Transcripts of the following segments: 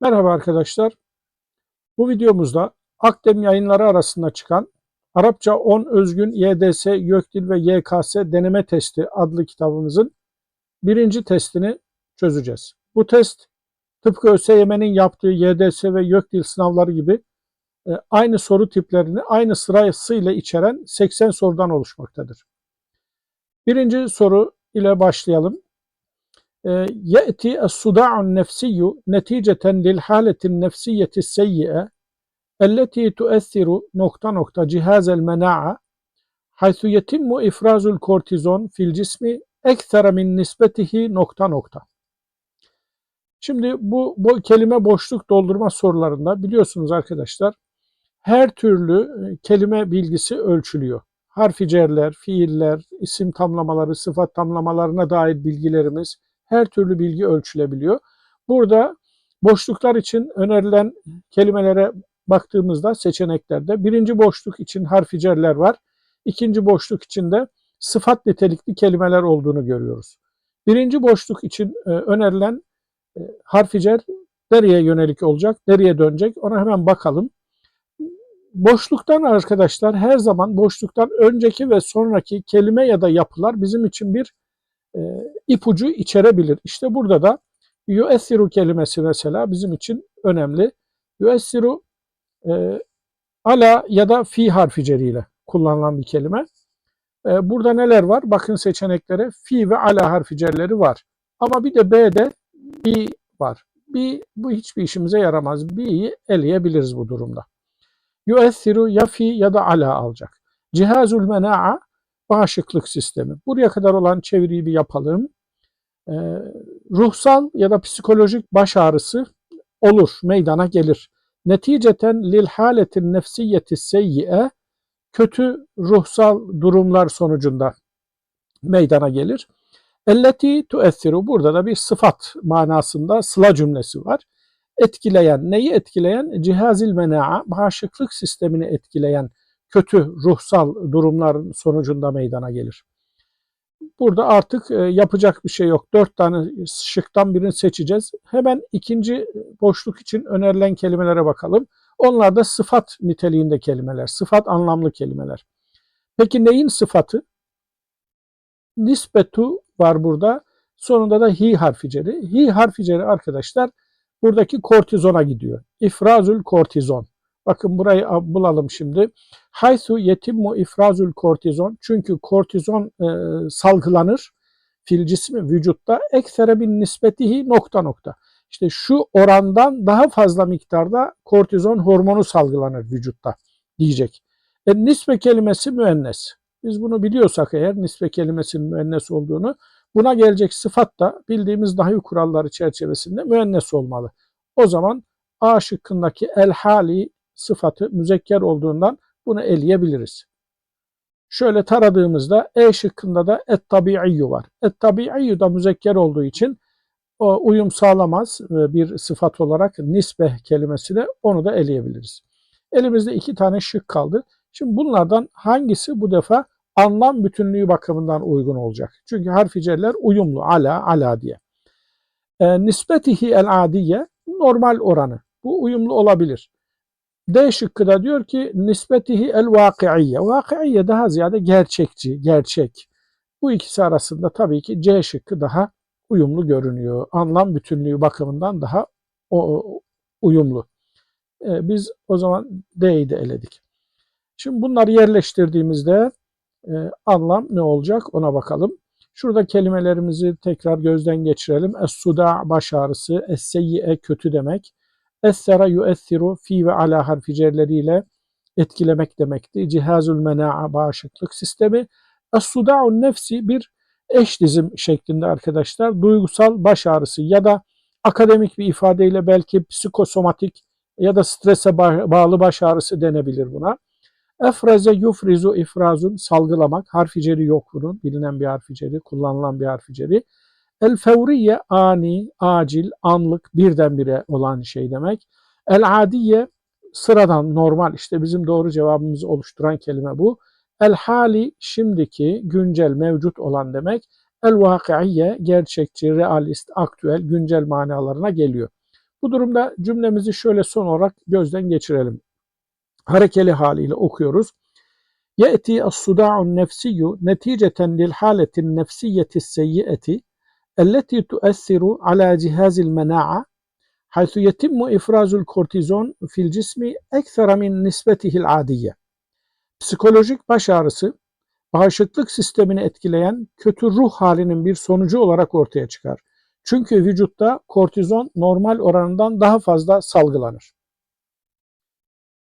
Merhaba arkadaşlar. Bu videomuzda Akdem yayınları arasında çıkan Arapça 10 özgün YDS, YÖKDİL ve YKS deneme testi adlı kitabımızın birinci testini çözeceğiz. Bu test tıpkı ÖSYM'nin yaptığı YDS ve YÖKDİL sınavları gibi e, aynı soru tiplerini aynı sırasıyla içeren 80 sorudan oluşmaktadır. Birinci soru ile başlayalım. يأتي الصداع النفسي نتيجة للحالة النفسية السيئة التي تؤثر نقطة نقطة جهاز المناعة حيث يتم إفراز الكورتيزون في الجسم أكثر من نسبته نقطة نقطة. Şimdi bu, bu kelime boşluk doldurma sorularında biliyorsunuz arkadaşlar her türlü kelime bilgisi ölçülüyor. Harficerler, fiiller, isim tamlamaları, sıfat tamlamalarına dair bilgilerimiz, her türlü bilgi ölçülebiliyor. Burada boşluklar için önerilen kelimelere baktığımızda seçeneklerde birinci boşluk için harficerler var. İkinci boşluk için de sıfat nitelikli kelimeler olduğunu görüyoruz. Birinci boşluk için e, önerilen e, harficer nereye yönelik olacak, nereye dönecek ona hemen bakalım. Boşluktan arkadaşlar her zaman boşluktan önceki ve sonraki kelime ya da yapılar bizim için bir e, ipucu içerebilir. İşte burada da yuessiru kelimesi mesela bizim için önemli. Yuessiru e, ala ya da fi harficeriyle kullanılan bir kelime. E, burada neler var? Bakın seçeneklere fi ve ala harficerleri var. Ama bir de B'de bi var. Bi bu hiçbir işimize yaramaz. Bi'yi eleyebiliriz bu durumda. Yuessiru ya fi ya da ala alacak. Cihazul mena'a bağışıklık sistemi. Buraya kadar olan çeviriyi bir yapalım. Ee, ruhsal ya da psikolojik baş ağrısı olur, meydana gelir. Neticeten lil haletin nefsiyeti seyyi'e kötü ruhsal durumlar sonucunda meydana gelir. Elleti tuessiru burada da bir sıfat manasında sıla cümlesi var. Etkileyen, neyi etkileyen? Cihazil mena'a, bağışıklık sistemini etkileyen kötü ruhsal durumların sonucunda meydana gelir. Burada artık e, yapacak bir şey yok. Dört tane şıktan birini seçeceğiz. Hemen ikinci boşluk için önerilen kelimelere bakalım. Onlar da sıfat niteliğinde kelimeler, sıfat anlamlı kelimeler. Peki neyin sıfatı? Nisbetu var burada. Sonunda da hi harficeri. Hi harficeri arkadaşlar buradaki kortizona gidiyor. İfrazül kortizon. Bakın burayı bulalım şimdi. Haysu yetimmu ifrazul kortizon. Çünkü kortizon e, salgılanır fil cismi vücutta eksere bin nispetihi nokta nokta. İşte şu orandan daha fazla miktarda kortizon hormonu salgılanır vücutta diyecek. E, nispe kelimesi müennes. Biz bunu biliyorsak eğer nispe kelimesinin müennes olduğunu buna gelecek sıfat da bildiğimiz dahi kuralları çerçevesinde müennes olmalı. O zaman A şıkkındaki el hali sıfatı müzekker olduğundan bunu eleyebiliriz. Şöyle taradığımızda E şıkkında da et tabiiyyu var. Et tabiiyyu da müzekker olduğu için o uyum sağlamaz e, bir sıfat olarak nisbe kelimesine onu da eleyebiliriz. Elimizde iki tane şık kaldı. Şimdi bunlardan hangisi bu defa anlam bütünlüğü bakımından uygun olacak? Çünkü harficeler uyumlu ala ala diye. E, nispetihi el adiye normal oranı. Bu uyumlu olabilir. D şıkkı da diyor ki nispetihi el vakiiyye. Vakiiyye daha ziyade gerçekçi, gerçek. Bu ikisi arasında tabii ki C şıkkı daha uyumlu görünüyor. Anlam bütünlüğü bakımından daha o, uyumlu. Ee, biz o zaman D'yi de eledik. Şimdi bunları yerleştirdiğimizde e, anlam ne olacak ona bakalım. Şurada kelimelerimizi tekrar gözden geçirelim. Es-suda baş ağrısı, es-seyyi'e kötü demek. Essera yuessiru fi ve ala harficerleriyle etkilemek demekti. Cihazul mena'a bağışıklık sistemi. Es-suda'un nefsi bir eş dizim şeklinde arkadaşlar. Duygusal baş ağrısı ya da akademik bir ifadeyle belki psikosomatik ya da strese bağlı baş ağrısı denebilir buna. Efreze yufrizu ifrazun salgılamak. Harficeri yok bunun. Bilinen bir harficeri, kullanılan bir harficeri. El fevriye ani, acil, anlık, birdenbire olan şey demek. El adiye sıradan, normal işte bizim doğru cevabımızı oluşturan kelime bu. El hali şimdiki, güncel, mevcut olan demek. El vakiye gerçekçi, realist, aktüel, güncel manalarına geliyor. Bu durumda cümlemizi şöyle son olarak gözden geçirelim. Harekeli haliyle okuyoruz. Yeti as-suda'un nefsiyyu neticeten lil haletin nefsiyeti seyyiati التي تؤثر على جهاز المناعة حيث يتم إفراز الكورتيزون في الجسم أكثر من نسبته العادية. Psikolojik baş ağrısı bağışıklık sistemini etkileyen kötü ruh halinin bir sonucu olarak ortaya çıkar. Çünkü vücutta kortizon normal oranından daha fazla salgılanır.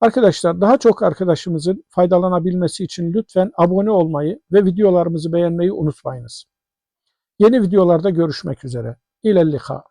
Arkadaşlar daha çok arkadaşımızın faydalanabilmesi için lütfen abone olmayı ve videolarımızı beğenmeyi unutmayınız. Yeni videolarda görüşmek üzere. İlelliha.